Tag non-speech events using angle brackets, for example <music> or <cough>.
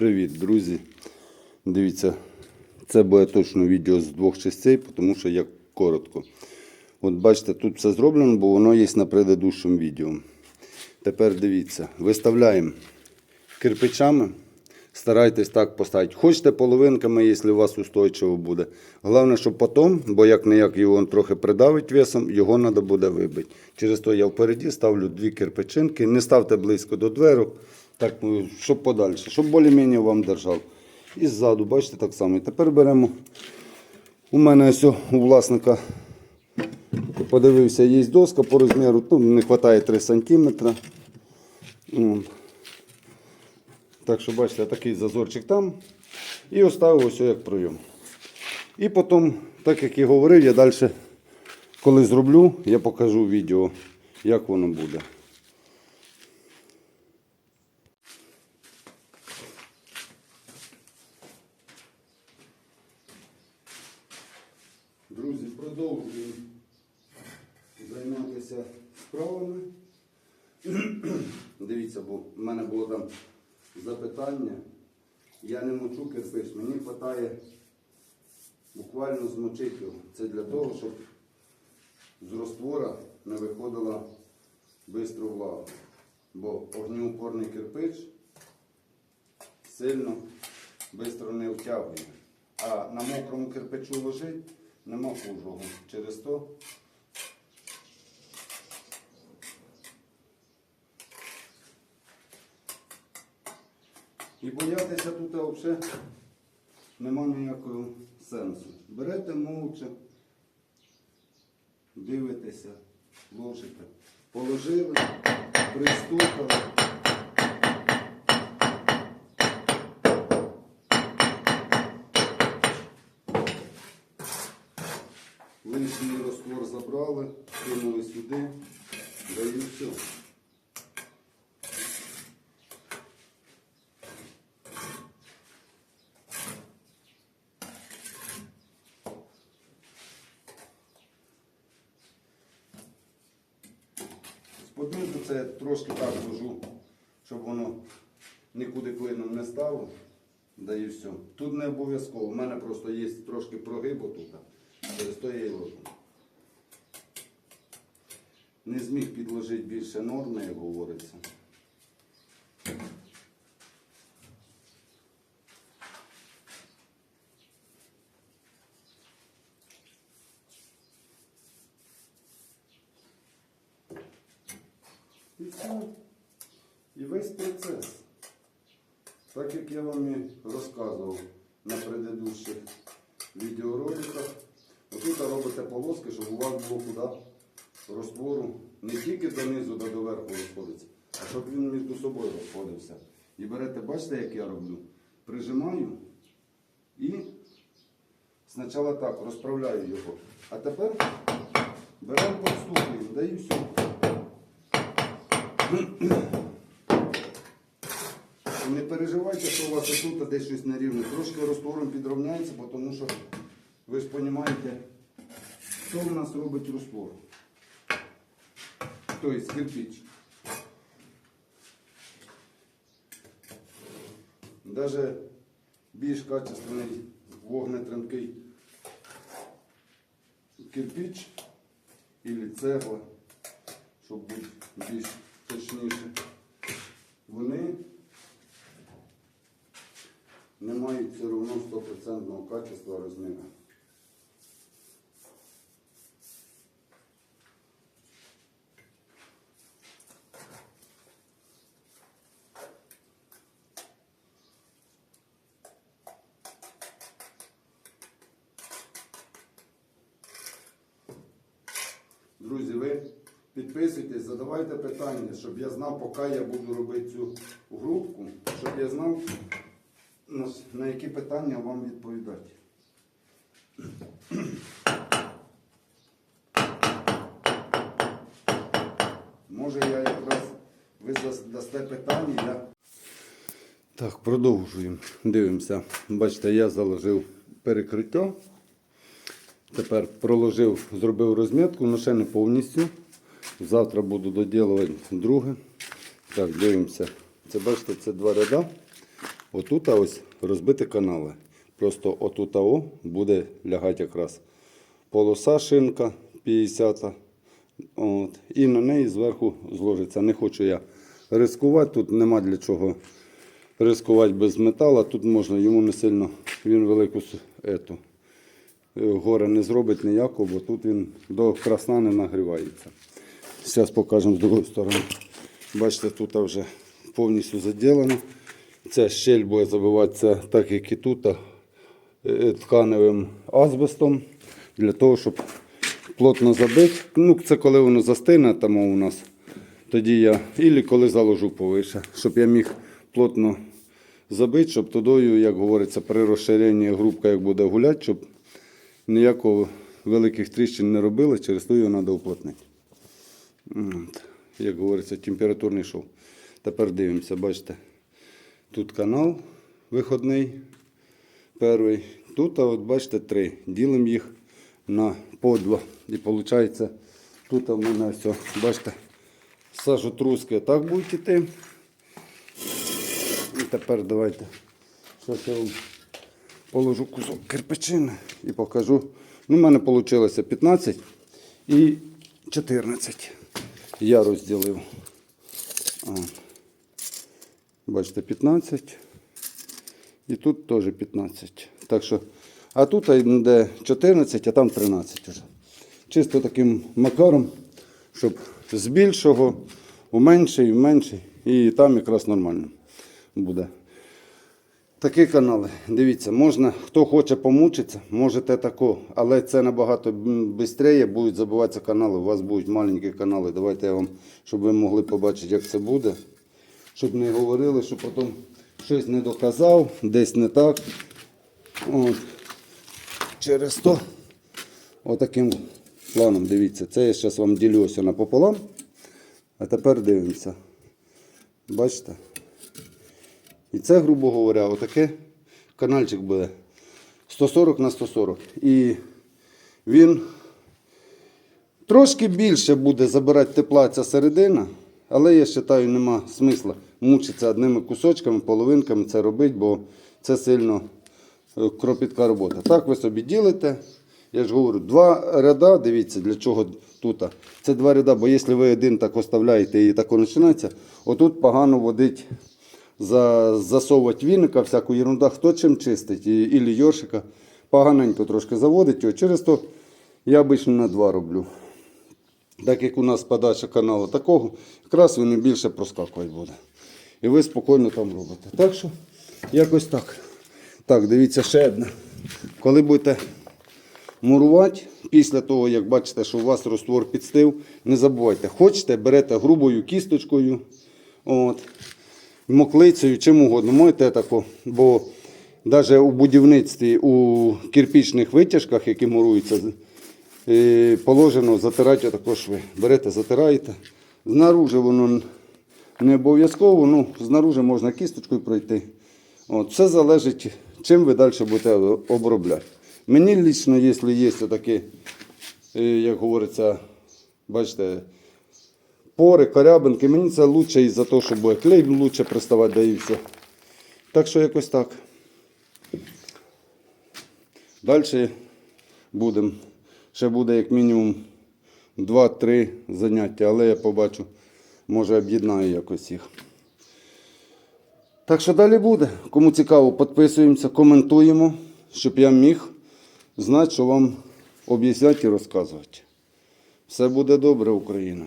Привіт, друзі. Дивіться, це буде точно відео з двох частей, тому що я коротко. От бачите, тут все зроблено, бо воно є на предыдущому відео. Тепер дивіться, виставляємо кирпичами. Старайтесь так поставити. Хочете половинками, якщо у вас устойчиво буде. Головне, щоб потім, бо як не як його трохи придавить весом, його треба буде вибити. Через то я впереді ставлю дві кирпичинки. Не ставте близько до дверок, так, ну, щоб подальше, щоб більш-менш вам держав. І ззаду, бачите, так само. І тепер беремо. У мене ось у власника подивився, є доска по розміру, ну, не вистачає 3 см. Так що, бачите, такий зазорчик там. І оставив ось як пройом. І потім, так як і говорив, я далі, коли зроблю, я покажу відео, як воно буде. Друзі, продовжуємо займатися справами. <clears throat> Дивіться, бо в мене було там запитання. Я не мочу кирпич, мені вистачає буквально змочити його. Це для того, щоб з роствора не виходила швидко влага. Бо огнеупорний кирпич сильно швидко не втягує. А на мокрому кирпичу лежить, нема хужого. Через то І боятися тут взагалі нема ніякого сенсу. Берете мовча, дивитеся, ложите. Положили, пристукали. Лишній розтвор забрали, кинули сюди, да і все. Споднизу це трошки так ложу, щоб воно нікуди клином не стало. Да і все. Тут не обов'язково. У мене просто є трошки прогибу тут. Через то я і ложу. Не зміг підложити більше норми, як говориться. І все. І весь процес. Так як я вам і розказував на предыдущих відеороликах, отут робите полоски, щоб у вас було куди розтвору не тільки донизу до доверху розходиться, а щоб він між собою розходився. І берете, бачите, як я роблю? Прижимаю і спочатку так розправляю його. А тепер беремо подстукуємо, да і все. Не переживайте, що у вас тут десь щось нерівне. Трошки розтвором підрівняється, тому що ви ж розумієте, що в нас робить розтвор. Тобто кирпич. Навіть більш качественний вогнетремкий кирпич або цегла, щоб бути більш точніше, вони не мають все одно 100% качества розміру. Друзі, ви підписуйтесь, задавайте питання, щоб я знав, поки я буду робити цю групку, щоб я знав, на, які питання вам відповідати. Може я якраз ви дасте питання, я. Так, продовжуємо. Дивимося. Бачите, я заложив перекриття. Тепер проложив, зробив розмітку, але ще не повністю. Завтра буду доділувати друге. Так, дивимося. Це бачите, це два ряда. Отут ось розбити канали. Просто отут о буде лягати якраз полоса шинка 50. От, і на неї зверху зложиться. Не хочу я рискувати, тут нема для чого рискувати без металу. Тут можна, йому не сильно, він велику ету, горе не зробить ніякого, бо тут він до красна не нагрівається. Зараз покажемо з другої сторони. Бачите, тут вже повністю заділено. Ця щель буде забиватися так, як і тут, е, тканевим азбестом, для того, щоб плотно забити. Ну, це коли воно застине там у нас. Тоді я, ілі коли заложу повише, щоб я міг плотно забити, щоб тодою, як говориться, при розширенні грубка як буде гуляти, щоб ніякого великих тріщин не робили, через то його треба уплотнити. От, Як говориться, температурний шов. Тепер дивимося, бачите, тут канал виходний, перший. Тут, а от бачите, три. Ділимо їх на по два. І виходить, тут в мене все, бачите, сажотруски так будуть іти. І тепер давайте. Зараз я вам положу кусок кирпичини і покажу. Ну, в мене вийшло 15 і 14. Я розділив. А. Бачите, 15. І тут теж 15. Так що, а тут йде 14, а там 13 вже. Чисто таким макаром, щоб з більшого у менший, в менший. І там якраз нормально буде. Такі канали. Дивіться, можна, хто хоче помучитися, можете тако, але це набагато швидше будуть забиватися канали. У вас будуть маленькі канали. Давайте я вам, щоб ви могли побачити, як це буде. Щоб не говорили, що потім щось не доказав, десь не так. От. Через то отаким планом, дивіться, це я зараз вам ділю ось напополам. А тепер дивимося. Бачите? І це, грубо говоря, отаке канальчик буде 140 на 140. І він трошки більше буде забирати тепла ця середина, але я вважаю, нема смисла мучитися одними кусочками, половинками це робити, бо це сильно е, кропітка робота. Так ви собі ділите. Я ж говорю, два ряда, дивіться, для чого тут. Це два ряда, бо якщо ви один так оставляєте і так починається, отут погано водить за, засовувати віника, всяку ерунда, хто чим чистить, і, йоршика, поганенько трошки заводить його. Через то я обично на два роблю. Так як у нас подача каналу такого, якраз він і більше проскакувати буде. І ви спокійно там робите. Так що, якось так. Так, дивіться ще одне. Коли будете мурувати, після того, як бачите, що у вас розтвор підстив, не забувайте, хочете, берете грубою кісточкою. От, моклицею, чим угодно. Можете тако, бо навіть у будівництві, у кирпічних витяжках, які муруються, е, положено затирати отако шви. Берете, затираєте. Знаружи воно не обов'язково, ну, знаружи можна кісточкою пройти. От, все залежить, чим ви далі будете обробляти. Мені лично, якщо є такі, е, як говориться, бачите, пори, корябинки. Мені це краще із-за того, що буде клей лучше приставати, да і все. Так що якось так. Далі будемо. Ще буде як мінімум 2-3 заняття, але я побачу, може об'єднаю якось їх. Так що далі буде. Кому цікаво, підписуємося, коментуємо, щоб я міг знати, що вам об'ясняти і розказувати. Все буде добре, Україна.